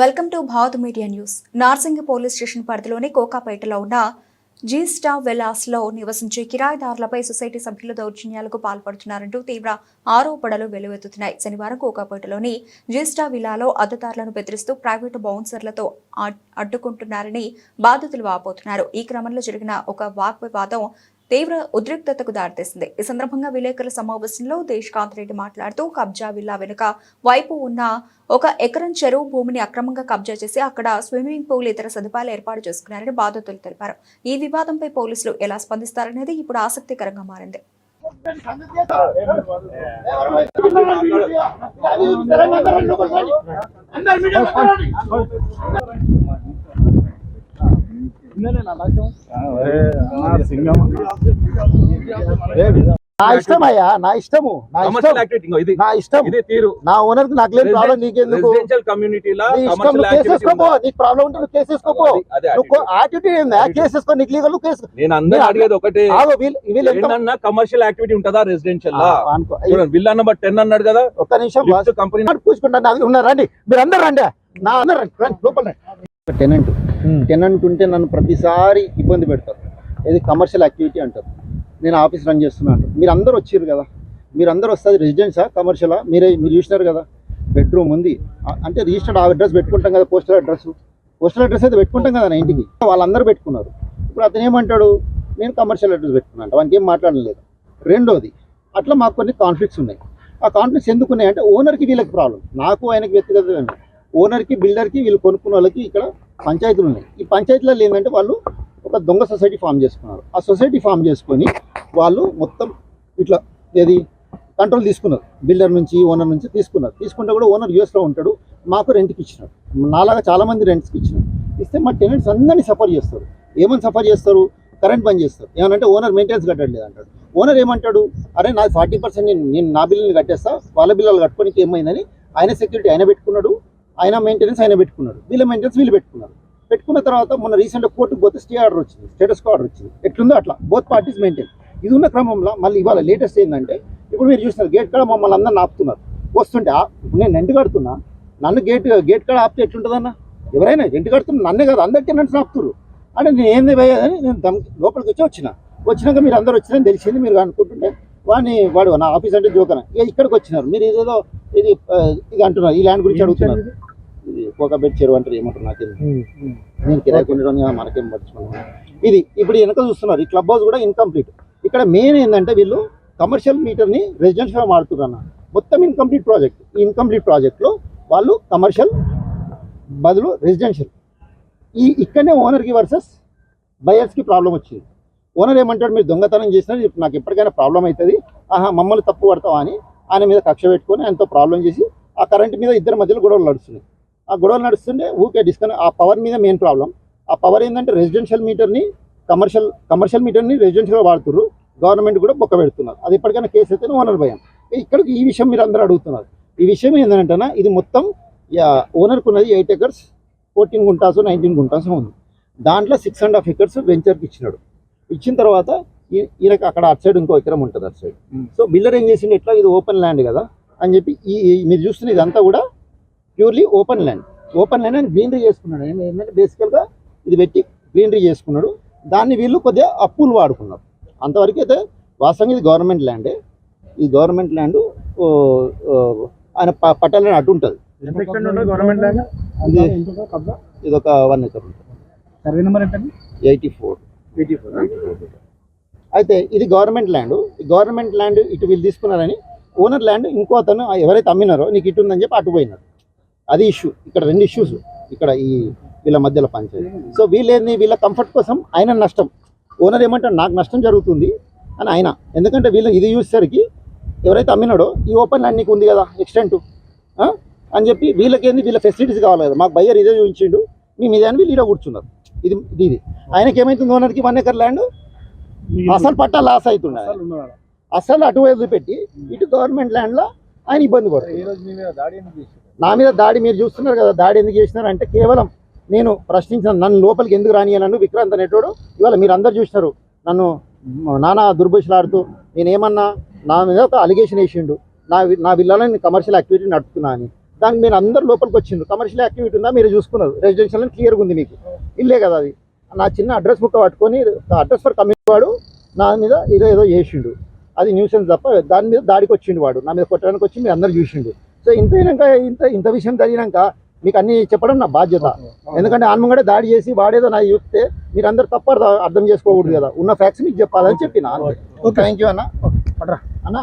Welcome to Bharat media news. Narsingi police station పరిధిలోని కోకాపేటలో ఉన్న జీ స్టా వెలాస్లో నివసించే కిరాయిదారులపై సొసైటీ సభ్యులు దౌర్జన్యాలకు పాల్పడుతున్నారంటూ తీవ్ర ఆరోపణలు వెలువెత్తుతున్నాయి. శనివారం కోకాపేటలోని జీ స్టా విలాలో అద్దెదారులను బెదిరిస్తూ ప్రైవేటు బౌన్సర్లతో అడ్డుకుంటున్నారని బాధితులు వాపోతున్నారు. ఈ క్రమంలో జరిగిన ఒక వాగ్వివాదం తీవ్ర ఉద్రిక్తతకు దారితీసింది ఈ సందర్భంగా విలేకరుల సమావేశంలో దేశకాంత్ రెడ్డి మాట్లాడుతూ కబ్జా విల్లా వెనుక వైపు ఉన్న ఒక ఎకరం చెరువు భూమిని అక్రమంగా కబ్జా చేసి అక్కడ స్విమ్మింగ్ పూల్ ఇతర సదుపాయాలు ఏర్పాటు చేసుకున్నారని బాధితులు తెలిపారు ఈ వివాదంపై పోలీసులు ఎలా స్పందిస్తారనేది ఇప్పుడు ఆసక్తికరంగా మారింది నా ఇష్టం అయ్యా నా ఇష్టము నా ఇష్టం. యాక్టివిటీ ఇంకో ఇది. నా ఇష్టం. ఇదే తీరు. నా ఓనర్కి నాకు లేని ప్రాబ్లం నీకెందుకు? రెసిడెన్షియల్ కమ్యూనిటీలో నీ ఇష్టం కమర్షియల్ నువ్వు కేసు యాక్టివిటీ వేసుకోపో నీకు ప్రాబ్లం ఉంటే నువ్వు కేసు వేసుకోపో. నువ్వు. యాటిట్యూడ్ ఏందా? కేసు వేసుకో నీకు లీగల్ కేసు నేను అందరూ నేను అడిగేది ఒకటే. ఆగో వీళ్ళు వీళ్ళు ఎంత ఏంటన్నా కమర్షియల్ యాక్టివిటీ ఉంటుందా రెసిడెన్షియల్ అనుకో. చూడండి బిల్ నెంబర్ టెన్ అన్నాడు కదా? ఒక్క నిమిషం కంపెనీ కూర్చుకుంటాను అది ఉన్నారు రండి. మీరు అందరు రండి. నా అందరు రండి, లోపల టెనెంట్ Hmm. టెనెంట్ ఉంటే నన్ను ప్రతిసారి ఇబ్బంది పెడతారు. ఇది కమర్షియల్ యాక్టివిటీ అంటారు. నేను ఆఫీస్ రన్ చేస్తున్నా అంటారు. మీరు అందరు వచ్చారు కదా. మీరు అందరు వస్తుంది రెసిడెన్సా కమర్షియలా మీరే మీరు చూసినారు కదా. బెడ్రూమ్ ఉంది. అంటే రిజిస్టర్డ్ ఆ అడ్రస్ పెట్టుకుంటాం కదా పోస్టల్ అడ్రస్ పోస్టల్ అడ్రస్ అయితే పెట్టుకుంటాం కదా నా ఇంటికి. వాళ్ళందరూ పెట్టుకున్నారు. ఇప్పుడు అతను ఏమంటాడు? నేను కమర్షియల్ అడ్రస్ పెట్టుకున్నాను వానికి ఏం మాట్లాడలేదు. రెండోది అట్లా మాకు కొన్ని కాన్ఫ్లిక్ట్స్ ఉన్నాయి. ఆ కాన్ఫ్లిక్ట్స్ ఎందుకు ఉన్నాయి అంటే ఓనర్కి వీళ్ళకి ప్రాబ్లం నాకు ఆయనకి వ్యక్తిగత ఓనర్కి బిల్డర్కి వీళ్ళు కొనుక్కున్న వాళ్ళకి ఇక్కడ పంచాయతీలు ఉన్నాయి ఈ పంచాయతీలలో ఏంటంటే వాళ్ళు ఒక దొంగ సొసైటీ ఫామ్ చేసుకున్నారు. ఆ సొసైటీ ఫామ్ చేసుకొని వాళ్ళు మొత్తం ఇట్లా ఏది కంట్రోల్ తీసుకున్నారు. బిల్డర్ నుంచి ఓనర్ నుంచి తీసుకున్నారు. తీసుకుంటే కూడా ఓనర్ యూఎస్లో ఉంటాడు. మాకు రెంట్కి ఇచ్చినాడు. నాలాగా చాలామంది రెంట్స్కి ఇచ్చినారు. ఇస్తే మా టెనెంట్స్ అందరినీ సఫర్ చేస్తారు. ఏమని సఫర్ చేస్తారు? కరెంట్ బంద్ చేస్తారు. ఏమనంటే ఓనర్ మెయింటెనెన్స్ కట్టట్లేదు అంటాడు. ఓనర్ ఏమంటాడు? అరే నాది ఫార్టీ పర్సెంట్ నేను నేను నా బిల్లుని కట్టేస్తా. వాళ్ళ బిల్లులు కట్టుకోనికి ఏమైందని ఆయన సెక్యూరిటీ ఆయన పెట్టుకున్నాడు. ఆయన మెయింటెనెన్స్ ఆయన పెట్టుకున్నాడు. వీళ్ళ మెయింటెనెన్స్ వీళ్ళు పెట్టుకున్నారు. పెట్టుకున్న తర్వాత మొన్న రీసెంట్గా కోర్టుకు పోతే స్టే ఆర్డర్ వచ్చింది. స్టేటస్ ఆర్డర్ వచ్చింది. ఎట్లుందో అట్లా. బోత్ పార్టీస్ మెయింటైన్ ఇది ఉన్న క్రమంలో మళ్ళీ ఇవాళ లేటెస్ట్ ఏంటంటే ఇప్పుడు మీరు చూస్తున్నారు గేట్ కాడ మమ్మల్ని అందరిని ఆపుతున్నారు. వస్తుంటే ఆ- నేను రెంట్ కడుతున్నా. నన్ను గేట్ గేట్ కాడ ఆపితే ఎట్లుంటుందన్న? ఎవరైనా రెంట్ కడుతున్నా నన్నే కాదు అందరికీ నన్ను ఆపుతున్నారు అంటే నేను ఏంది పోయేదని నేను దమ్ లోపలికి వచ్చి వచ్చిన. వచ్చినాక మీరు అందరు వచ్చినారని తెలిసింది. మీరు అనుకుంటుంటే వాడిని వాడు నా ఆఫీస్ అంటే జోకన. ఇక ఇక్కడికి వచ్చినారు. మీరు ఏదేదో ఇది ఇది అంటున్నారు. ఈ ల్యాండ్ గురించి అడుగుతున్నారు. ఇది ఒక బెడ్ చెరువు అంటారు ఏమంటారు? నాకు నేను కిరాయి కొనడం కదా మనకేం పడుచుకున్నాను ఇది ఇప్పుడు వెనక చూస్తున్నారు ఈ క్లబ్ హౌస్ కూడా ఇన్కంప్లీట్ ఇక్కడ మెయిన్ ఏంటంటే వీళ్ళు కమర్షియల్ మీటర్ని రెసిడెన్షియల్ మారుతున్నారు మొత్తం ఇన్కంప్లీట్ ప్రాజెక్ట్ ఈ ఇన్కంప్లీట్ ప్రాజెక్ట్లో వాళ్ళు కమర్షియల్ బదులు రెసిడెన్షియల్ ఈ ఇక్కడనే ఓనర్కి వర్సెస్ బయర్స్కి ప్రాబ్లం వచ్చింది. ఓనర్ ఏమంటాడు? మీరు దొంగతనం చేసినా నాకు ఎప్పటికైనా ప్రాబ్లం అవుతుంది. ఆహా మమ్మల్ని తప్పు పడతావా అని ఆయన మీద కక్ష పెట్టుకొని ఆయనతో ప్రాబ్లం చేసి ఆ కరెంట్ మీద ఇద్దరి మధ్యలో గొడవలు నడుస్తున్నాయి. ఆ గొడవలు నడుస్తుంటే ఊకే డిస్కన్ ఆ పవర్ మీద మెయిన్ ప్రాబ్లం ఆ పవర్ ఏంటంటే రెసిడెన్షియల్ మీటర్ని కమర్షియల్ కమర్షియల్ మీటర్ని రెసిడెన్షియల్గా వాడుతున్నారు గవర్నమెంట్ కూడా బొక్క పెడుతున్నారు. అది ఎప్పటికైనా కేసు అయితే ఓనర్ భయం. ఇక్కడికి ఈ విషయం మీరు అందరూ అడుగుతున్నారు. ఈ విషయం ఏంటంటే ఇది మొత్తం ఓనర్కి ఉన్నది eight acres fourteen guntas nineteen guntas ఉంది. దాంట్లో సిక్స్ అండ్ హాఫ్ ఎకర్స్ వెంచర్కి ఇచ్చినాడు. ఇచ్చిన తర్వాత ఈయనకి అక్కడ అటు సైడ్ ఇంకో ఎకరం ఉంటుంది అటు సైడ్ సో బిల్లర్ ఏం చేసిండు ఎట్లా ఇది ఓపెన్ ల్యాండ్ కదా అని చెప్పి ఈ- మీరు చూస్తున్న ఇదంతా కూడా purely open land. Open land అని గ్రీనరీ చేసుకున్నాడు. ఏంటి- ఏంటంటే బేసికల్గా ఇది పెట్టి గ్రీనరీ చేసుకున్నాడు. దాన్ని వీళ్ళు కొద్దిగా అప్పులు వాడుకున్నారు. అంతవరకు అయితే వాస్తవంగా ఇది గవర్నమెంట్ ల్యాండే. ఈ గవర్నమెంట్ ల్యాండ్ ఆయన ప- పట్టాల ల్యాండ్ అటు ఉంటుంది. ఇది ఒక వన్ ఎకర్ సర్వే నెంబర్ ఏంటండి? Eighty four. అయితే ఇది గవర్నమెంట్ ల్యాండ్. గవర్నమెంట్ ల్యాండ్ ఇటు వీళ్ళు తీసుకున్నారని ఓనర్ ల్యాండ్ ఇంకో అతను ఎవరైతే అమ్మినారో నీకు ఇటు ఉందని చెప్పి అటు పోయినాడు. అది ఇష్యూ. ఇక్కడ రెండు ఇష్యూస్ ఇక్కడ ఈ వీళ్ళ మధ్యలో పంచాయతీ సో వీళ్ళేంది? వీళ్ళ కంఫర్ట్ కోసం ఆయన నష్టం. ఓనర్ ఏమంటాడు? నాకు నష్టం జరుగుతుంది అని ఆయన. ఎందుకంటే వీళ్ళు ఇది చూసేసరికి ఎవరైతే అమ్మినాడో ఈ ఓపెన్ ల్యాండ్ నీకు ఉంది కదా ఎక్స్టెంట్ అని చెప్పి వీళ్ళకేంది? వీళ్ళ ఫెసిలిటీస్ కావాలి కదా. మాకు బయ్యర్ ఇదే చూపించిండు. మేము ఇదే అని వీళ్ళు కూర్చున్నారు. ఇది ఇది ఆయనకి ఏమైతుంది ఓనర్కి వన్ ఎకర్ ల్యాండ్ అసలు పట్టా లాస్ అవుతుండే అసలు అటువైపు పెట్టి ఇటు గవర్నమెంట్ ల్యాండ్లో ఆయన ఇబ్బంది పడుతుంది నా మీద దాడి మీరు చూస్తున్నారు కదా దాడి ఎందుకు చేసినారు అంటే కేవలం నేను ప్రశ్నించిన నన్ను లోపలికి ఎందుకు రానియనను విక్రాంత్ అనేటోడు ఇవాళ మీరు అందరు చూసినారు నన్ను నానా దుర్భుషలాడుతూ నేనేమన్నా నా మీద ఒక అలిగేషన్ వేసిండు నా నా విల్లలో నేను కమర్షియల్ యాక్టివిటీ నడుపుతున్నా అని. దానికి మీరు అందరు లోపలికి వచ్చిండు కమర్షియల్ యాక్టివిటీ ఉందా? మీరు చూసుకున్నారు. రెసిడెన్షియల్ అని క్లియర్గా ఉంది మీకు. ఇల్లే కదా అది. నా చిన్న అడ్రస్ బుక్ పట్టుకొని అడ్రస్ ఫర్ కమిటీ వాడు నా మీద ఏదో ఏదో చేసిండు అది న్యూసెన్స్ తప్ప దాని మీద దాడికి వచ్చిండు వాడు. నా మీద కొట్టడానికి వచ్చి మీరు అందరు చూసిండు. ఇంత అయినాక ఇంత ఇంత విషయం జరిగినాక మీకు అన్ని చెప్పడం నా బాధ్యత. ఎందుకంటే ఆన్మంగడే దాడి చేసి వాడేదో నా చూస్తే మీరు అందరు తప్ప అర్థం చేసుకోకూడదు కదా. ఉన్న ఫ్యాక్ట్స్ మీకు చెప్పాలని చెప్పిన థ్యాంక్ యూ అన్న. అన్న.